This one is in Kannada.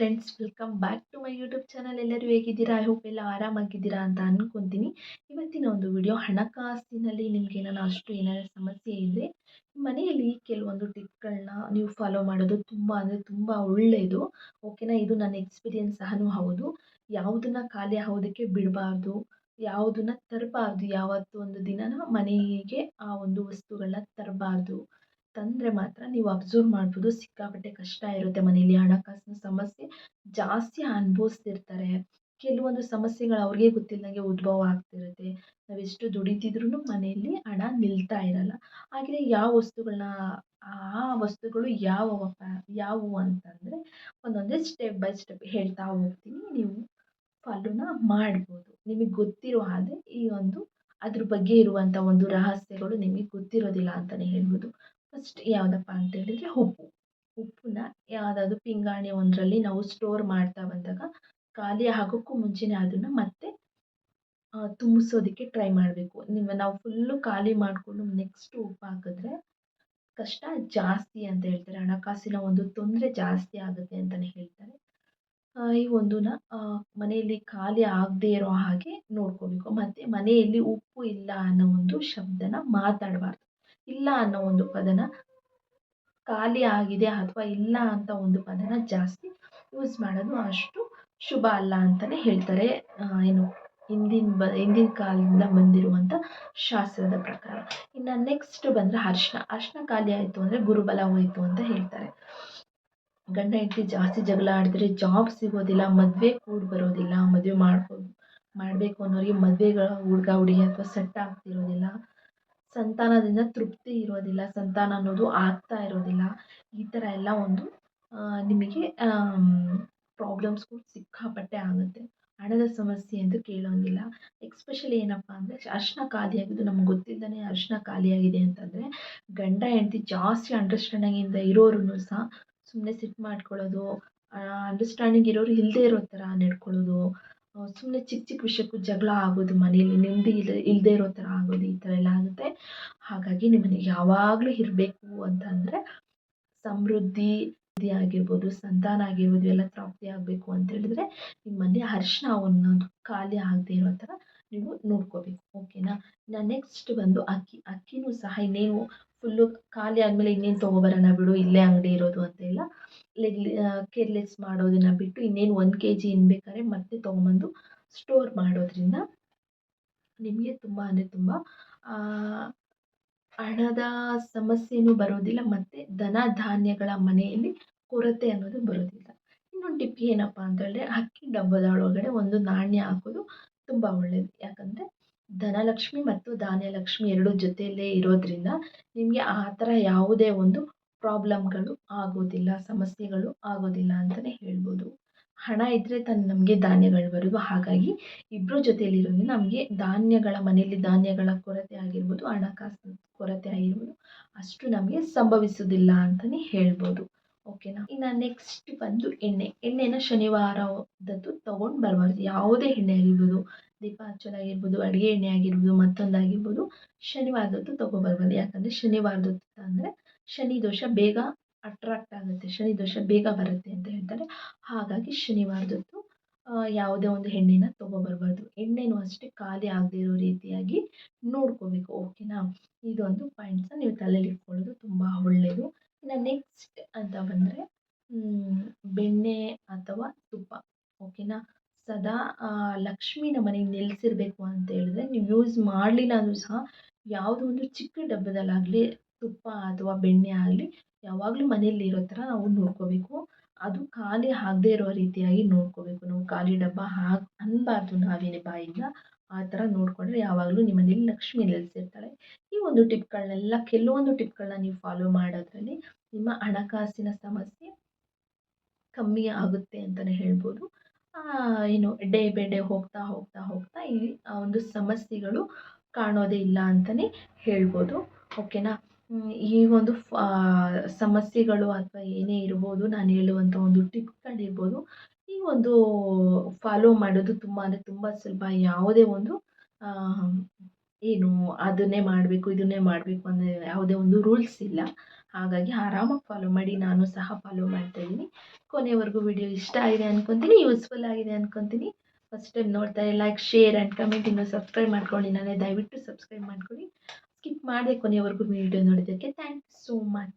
Friends welcome back to my YouTube channel ಎಲ್ಲರೂ ಹೇಗಿದ್ದೀರಾ? ಐ ಹೋಪ್ ಎಲ್ಲ ಆರಾಮಾಗಿದ್ದೀರಾ ಅಂತ ಅಂದ್ಕೊತೀನಿ ಇವತ್ತಿನ ಒಂದು ವಿಡಿಯೋ ಹಣಕಾಸಿನಲ್ಲಿ ನಿಮ್ಗೆ ಏನಾರ ಅಷ್ಟು ಏನಾದ್ರು ಸಮಸ್ಯೆ ಇದ್ದರೆ ಮನೆಯಲ್ಲಿ ಕೆಲವೊಂದು ಟಿಪ್ಗಳನ್ನ ನೀವು ಫಾಲೋ ಮಾಡೋದು ತುಂಬ ಅಂದರೆ ತುಂಬ ಒಳ್ಳೆಯದು ಓಕೆನಾ ಇದು ನನ್ನ ಎಕ್ಸ್ಪೀರಿಯನ್ಸ್ ಸಹನೂ ಹೌದು. ಯಾವುದನ್ನು ಖಾಲಿ ಆಗೋದಕ್ಕೆ ಬಿಡಬಾರ್ದು, ಯಾವುದನ್ನ ತರಬಾರ್ದು, ಯಾವತ್ತೂ ಒಂದು ದಿನನ ಮನೆಗೆ ಆ ಒಂದು ವಸ್ತುಗಳನ್ನ ತರಬಾರ್ದು. ತಂದರೆ ಮಾತ್ರ ನೀವು ಅಬ್ಸರ್ವ್ ಮಾಡ್ಬೋದು. ಸಿಕ್ಕಾಪಟ್ಟೆ ಕಷ್ಟ ಇರುತ್ತೆ ಮನೇಲಿ ಹಣಕಾಸಿನ ಸಮಸ್ಯೆ ಜಾಸ್ತಿ ಅನುಭವಿಸ್ತಿರ್ತಾರೆ. ಕೆಲವೊಂದು ಸಮಸ್ಯೆಗಳು ಅವ್ರಿಗೆ ಗೊತ್ತಿಲ್ಲದಂಗೆ ಉದ್ಭವ ಆಗ್ತಿರುತ್ತೆ. ನಾವೆಷ್ಟು ದುಡಿತಿದ್ರೂ ಮನೆಯಲ್ಲಿ ಹಣ ನಿಲ್ತಾ ಇರಲ್ಲ. ಹಾಗೆಯೇ ಯಾವ ವಸ್ತುಗಳನ್ನ ಆ ವಸ್ತುಗಳು ಯಾವ ಯಾವುವು ಅಂತಂದರೆ ಒಂದೊಂದೇ ಸ್ಟೆಪ್ ಬೈ ಸ್ಟೆಪ್ ಹೇಳ್ತಾ ಹೋಗ್ತೀನಿ. ನೀವು ಫಾಲೋನ ಮಾಡ್ಬೋದು. ನಿಮಗೆ ಗೊತ್ತಿರೋ ಹಾಗೆ ಈ ಒಂದು ಅದ್ರ ಬಗ್ಗೆ ಇರುವಂಥ ಒಂದು ರಹಸ್ಯಗಳು ನಿಮಗೆ ಗೊತ್ತಿರೋದಿಲ್ಲ ಅಂತಲೇ ಹೇಳ್ಬೋದು. ಫಸ್ಟ್ ಯಾವುದಪ್ಪ ಅಂತ ಹೇಳಿದ್ರೆ ಉಪ್ಪು. ಉಪ್ಪನ್ನ ಯಾವುದಾದ್ರು ಪಿಂಗಾಣಿ ಒಂದರಲ್ಲಿ ನಾವು ಸ್ಟೋರ್ ಮಾಡ್ತಾ ಬಂದಾಗ ಖಾಲಿ ಆಗೋಕ್ಕೂ ಮುಂಚೆನೆ ಅದನ್ನು ಮತ್ತೆ ತುಂಬಿಸೋದಕ್ಕೆ ಟ್ರೈ ಮಾಡಬೇಕು. ನಿಮ್ಮ ನಾವು ಫುಲ್ಲು ಖಾಲಿ ಮಾಡಿಕೊಂಡು ನೆಕ್ಸ್ಟ್ ಉಪ್ಪು ಹಾಕಿದ್ರೆ ಕಷ್ಟ ಜಾಸ್ತಿ ಅಂತ ಹೇಳ್ತಾರೆ. ಹಣಕಾಸಿನ ಒಂದು ತೊಂದರೆ ಜಾಸ್ತಿ ಆಗುತ್ತೆ ಅಂತಲೇ ಹೇಳ್ತಾರೆ. ಈ ಒಂದನ್ನ ಮನೆಯಲ್ಲಿ ಖಾಲಿ ಆಗದೇ ಇರೋ ಹಾಗೆ ನೋಡ್ಕೋಬೇಕು. ಮತ್ತು ಮನೆಯಲ್ಲಿ ಉಪ್ಪು ಇಲ್ಲ ಅನ್ನೋ ಒಂದು ಶಬ್ದನ ಮಾತಾಡಬಾರ್ದು. ಇಲ್ಲ ಅನ್ನೋ ಒಂದು ಪದನ ಖಾಲಿ ಆಗಿದೆ ಅಥವಾ ಇಲ್ಲ ಅಂತ ಒಂದು ಪದನ ಜಾಸ್ತಿ ಯೂಸ್ ಮಾಡೋದು ಅಷ್ಟು ಶುಭ ಅಲ್ಲ ಅಂತಲೇ ಹೇಳ್ತಾರೆ. ಏನು, ಹಿಂದಿನ ಬ, ಹಿಂದಿನ ಕಾಲದಿಂದ ಬಂದಿರುವಂಥ ಶಾಸ್ತ್ರದ ಪ್ರಕಾರ. ಇನ್ನು ನೆಕ್ಸ್ಟ್ ಬಂದರೆ ಅರ್ಶಿನ. ಅರ್ಶನ ಖಾಲಿ ಆಯಿತು ಅಂದರೆ ಗುರುಬಲ ಹೋಯಿತು ಅಂತ ಹೇಳ್ತಾರೆ. ಗಂಡ, ಹೆಂಡತಿ ಜಾಸ್ತಿ ಜಗಳ ಆಡಿದ್ರೆ ಜಾಬ್ ಸಿಗೋದಿಲ್ಲ, ಮದುವೆ ಕೂಡಿ ಬರೋದಿಲ್ಲ, ಮದುವೆ ಮಾಡ್ಕೊ, ಮಾಡಬೇಕು ಅನ್ನೋರಿಗೆ ಮದುವೆಗಳ ಹುಡುಗ, ಹುಡುಗಿ ಅಥವಾ ಸೆಟ್ ಆಗ್ತಿರೋದಿಲ್ಲ. ಸಂತಾನದಿಂದ ತೃಪ್ತಿ ಇರೋದಿಲ್ಲ, ಸಂತಾನ ಅನ್ನೋದು ಆಗ್ತಾ ಇರೋದಿಲ್ಲ. ಈ ಥರ ಎಲ್ಲ ಒಂದು ನಿಮಗೆ ಪ್ರಾಬ್ಲಮ್ಸ್ಗಳು ಸಿಕ್ಕಾಪಟ್ಟೆ ಆಗುತ್ತೆ. ಹಣದ ಸಮಸ್ಯೆ ಅಂತೂ ಕೇಳೋಂಗಿಲ್ಲ. ಎಕ್ಸ್ಪೆಷಲಿ ಏನಪ್ಪ ಅಂದರೆ ಅರ್ಶಿನ ಖಾಲಿಯಾಗಿದ್ದು ನಮ್ಗೆ ಗೊತ್ತಿದ್ದಾನೆ ಅರ್ಶನ ಖಾಲಿಯಾಗಿದೆ ಅಂತಂದರೆ, ಗಂಡ ಹೆಂಡತಿ ಜಾಸ್ತಿ ಅಂಡರ್ಸ್ಟ್ಯಾಂಡಿಂಗಿಂದ ಇರೋರು ಸಹ ಸುಮ್ಮನೆ ಸಿಟ್ಟು ಮಾಡ್ಕೊಳ್ಳೋದು ಅಂಡರ್ಸ್ಟ್ಯಾಂಡಿಂಗ್ ಇರೋರು ಇಲ್ಲದೇ ಇರೋ ಥರ ನಡ್ಕೊಳ್ಳೋದು ಸುಮ್ಮನೆ ಚಿಕ್ಕ ಚಿಕ್ಕ ವಿಷಯಕ್ಕೂ ಜಗಳ ಆಗೋದು, ಮನೇಲಿ ನೆಮ್ಮದಿ ಇಲ್ಲ ಇಲ್ಲದೆ ಇರೋ ಥರ ಆಗೋದು ಈ ಥರ ಎಲ್ಲ ಆಗುತ್ತೆ. ಹಾಗಾಗಿ ನಿಮ್ಮನೆ ಯಾವಾಗಲೂ ಇರಬೇಕು ಅಂತಂದರೆ ಸಮೃದ್ಧಿ ಆಗಿರ್ಬೋದು, ಸಂತಾನ ಆಗಿರ್ಬೋದು, ಎಲ್ಲ ಪ್ರಾಪ್ತಿ ಆಗಬೇಕು ಅಂತ ಹೇಳಿದ್ರೆ ನಿಮ್ಮಲ್ಲಿ ಅರ್ಶಿನ ಅನ್ನೋದು ಖಾಲಿ ಆಗದೆ ಇರೋ ಥರ ನೀವು ನೋಡ್ಕೋಬೇಕು, ಓಕೆನಾ? ನೆಕ್ಸ್ಟ್ ಬಂದು ಅಕ್ಕಿ, ಅಕ್ಕಿನೂ ಸಹ ಇನ್ನೇನು ಫುಲ್ಲು ಖಾಲಿ ಆದಮೇಲೆ ಇನ್ನೇನು ತೊಗೊಬರೋಣ ಬಿಡು, ಇಲ್ಲೇ ಅಂಗಡಿ ಇರೋದು ಅಂತೆಲ್ಲ ಲೆಗ್ಲಿ ಕೇರ್ಲೆಸ್ ಮಾಡೋದನ್ನು ಬಿಟ್ಟು ಇನ್ನೇನು ಒಂದು ಕೆ ಜಿ ಇನ್ನು ಬೇಕಾದ್ರೆ ಮತ್ತೆ ತೊಗೊಂಬಂದು ಸ್ಟೋರ್ ಮಾಡೋದ್ರಿಂದ ನಿಮಗೆ ತುಂಬ ಅಂದರೆ ತುಂಬ ಹಣದ ಸಮಸ್ಯೆನೂ ಬರೋದಿಲ್ಲ ಮತ್ತು ದನ ಧಾನ್ಯಗಳ ಮನೆಯಲ್ಲಿ ಕೊರತೆ ಅನ್ನೋದು ಬರೋದಿಲ್ಲ. ಇನ್ನೊಂದು ಟಿಪ್ ಏನಪ್ಪ ಅಂತ ಹೇಳಿದ್ರೆ ಅಕ್ಕಿ ಡಬ್ಬದ ಒಳಗಡೆ ಒಂದು ನಾಣ್ಯ ಹಾಕೋದು ತುಂಬ ಒಳ್ಳೆಯದು ಯಾಕಂದರೆ ಧನಲಕ್ಷ್ಮಿ ಮತ್ತು ಧಾನ್ಯಲಕ್ಷ್ಮಿ ಎರಡು ಜೊತೆಯಲ್ಲೇ ಇರೋದ್ರಿಂದ ನಿಮಗೆ ಆ ಥರ ಯಾವುದೇ ಒಂದು ಪ್ರಾಬ್ಲಮ್ಗಳು ಆಗೋದಿಲ್ಲ, ಸಮಸ್ಯೆಗಳು ಆಗೋದಿಲ್ಲ ಅಂತಲೇ ಹೇಳ್ಬೋದು. ಹಣ ಇದ್ದರೆ ತಾನೇ ನಮಗೆ ಧಾನ್ಯಗಳು ಬರೋದು ಹಾಗಾಗಿ ಇಬ್ಬರ ಜೊತೆಯಲ್ಲಿರೋದ್ರಿಂದ ನಮಗೆ ಧಾನ್ಯಗಳ ಮನೆಯಲ್ಲಿ ಧಾನ್ಯಗಳ ಕೊರತೆ ಆಗಿರ್ಬೋದು, ಹಣಕಾಸಿನ ಕೊರತೆ ಆಗಿರ್ಬೋದು, ಅಷ್ಟು ನಮಗೆ ಸಂಭವಿಸೋದಿಲ್ಲ ಅಂತಲೇ ಹೇಳ್ಬೋದು. ಓಕೆನಾ ಇನ್ನು ನೆಕ್ಸ್ಟ್ ಬಂದು ಎಣ್ಣೆ. ಎಣ್ಣೆನ ಶನಿವಾರದದ್ದು ತೊಗೊಂಡು ಬರಬಾರ್ದು. ಯಾವುದೇ ಎಣ್ಣೆ ಆಗಿರ್ಬೋದು, ದೀಪ ಹಚ್ಚೋದಾಗಿರ್ಬೋದು, ಅಡುಗೆ ಎಣ್ಣೆ ಆಗಿರ್ಬೋದು ಮತ್ತೊಂದು ಆಗಿರ್ಬೋದು ಶನಿವಾರದೊತ್ತು ತೊಗೊಬರ್ಬಾರ್ದು ಯಾಕಂದರೆ ಶನಿವಾರದೊತ್ತು ಅಂದರೆ ಶನಿ ದೋಷ ಬೇಗ ಅಟ್ರಾಕ್ಟ್ ಆಗುತ್ತೆ. ಶನಿ ದೋಷ ಬೇಗ ಬರುತ್ತೆ ಅಂತ ಹೇಳ್ತಾರೆ. ಹಾಗಾಗಿ ಶನಿವಾರದೊತ್ತು ಯಾವುದೇ ಒಂದು ಎಣ್ಣೆನ ತೊಗೊಬರ್ಬಾರ್ದು. ಎಣ್ಣೆನೂ ಅಷ್ಟೇ ಖಾಲಿ ಆಗದೇ ಇರೋ ರೀತಿಯಾಗಿ ನೋಡ್ಕೋಬೇಕು. ಓಕೆನಾ ಇದೊಂದು ಪಾಯಿಂಟ್ಸ್ನ ನೀವು ತಲೆಯಲ್ಲಿ ಇಟ್ಕೊಳ್ಳೋದು ತುಂಬ ಒಳ್ಳೆಯದು ಇನ್ನು ನೆಕ್ಸ್ಟ್ ಅಂತ ಬಂದರೆ ಬೆಣ್ಣೆ ಅಥವಾ ತುಪ್ಪ. ಓಕೆನಾ ಸದಾ ಲಕ್ಷ್ಮಿನ ಮನೆಗೆ ನೆಲೆಸಿರ್ಬೇಕು ಅಂತ ಹೇಳಿದ್ರೆ, ನೀವು ಯೂಸ್ ಮಾಡಲಿಲ್ಲ ಅಂದರೂ ಸಹ, ಯಾವುದೋ ಒಂದು ಚಿಕ್ಕ ಡಬ್ಬದಲ್ಲಾಗಲಿ ತುಪ್ಪ ಅಥವಾ ಬೆಣ್ಣೆ ಆಗಲಿ ಯಾವಾಗಲೂ ಮನೆಯಲ್ಲಿ ಇರೋ ಥರ ನಾವು ನೋಡ್ಕೋಬೇಕು. ಅದು ಖಾಲಿ ಆಗದೇ ಇರೋ ರೀತಿಯಾಗಿ ನೋಡ್ಕೋಬೇಕು. ನಾವು ಖಾಲಿ ಡಬ್ಬ ಹಾಕಿ ಅನ್ನಬಾರ್ದು ನಾವೇನೇ ಬಾಯಿಂದ. ಆ ಥರ ನೋಡಿಕೊಂಡ್ರೆ ಯಾವಾಗಲೂ ನಿಮ್ಮ ಮನೇಲಿ ಲಕ್ಷ್ಮಿ ನೆಲೆಸಿರ್ತಾಳೆ. ಈ ಒಂದು ಟಿಪ್ಗಳನ್ನೆಲ್ಲ, ಕೆಲವೊಂದು ಟಿಪ್ಗಳನ್ನ ನೀವು ಫಾಲೋ ಮಾಡೋದ್ರಲ್ಲಿ ನಿಮ್ಮ ಹಣಕಾಸಿನ ಸಮಸ್ಯೆ ಕಮ್ಮಿ ಆಗುತ್ತೆ ಅಂತಲೇ ಹೇಳ್ಬೋದು. ಏನು ಡೇ ಬೈ ಡೇ ಹೋಗ್ತಾ ಹೋಗ್ತಾ ಹೋಗ್ತಾ ಈ ಒಂದು ಸಮಸ್ಯೆಗಳು ಕಾಣೋದೇ ಇಲ್ಲ ಅಂತಲೇ ಹೇಳ್ಬೋದು. ಓಕೆನಾ? ಈ ಒಂದು ಸಮಸ್ಯೆಗಳು ಅಥವಾ ಏನೇ ಇರ್ಬೋದು ನಾನು ಹೇಳುವಂಥ ಒಂದು ಟಿಪ್ಗಳಿರ್ಬೋದು ಈ ಒಂದು ಫಾಲೋ ಮಾಡೋದು ತುಂಬ ಅಂದರೆ ತುಂಬ ಸುಲಭ. ಯಾವುದೇ ಒಂದು ಏನು ಅದನ್ನೇ ಮಾಡಬೇಕು, ಇದನ್ನೇ ಮಾಡಬೇಕು ಅಂದರೆ ಯಾವುದೇ ಒಂದು ರೂಲ್ಸ್ ಇಲ್ಲ. ಹಾಗಾಗಿ ಆರಾಮಾಗಿ ಫಾಲೋ ಮಾಡಿ, ನಾನು ಸಹ ಫಾಲೋ ಮಾಡ್ತಾ ಇದ್ದೀನಿ. ಕೊನೆವರೆಗೂ ವಿಡಿಯೋ ಇಷ್ಟ ಆಗಿದೆ ಅನ್ಕೊತೀನಿ ಯೂಸ್ಫುಲ್ ಆಗಿದೆ ಅನ್ಕೊತೀನಿ. ಫಸ್ಟ್ ಟೈಮ್ ನೋಡ್ತಾರೆ ಲೈಕ್ ಶೇರ್ ಆ್ಯಂಡ್ ಕಮೆಂಟ್ ಇನ್ನೂ ಸಬ್ಸ್ಕ್ರೈಬ್ ನಾನೇ ದಯವಿಟ್ಟು ಸಬ್ಸ್ಕ್ರೈಬ್ ಮಾಡ್ಕೊಳ್ಳಿ. ಸ್ಕಿಪ್ ಮಾಡದೆ ಕೊನೆಯವರೆಗೂ ವಿಡಿಯೋ ನೋಡಿದ್ದಕ್ಕೆ ಥ್ಯಾಂಕ್ ಸೋ ಮಚ್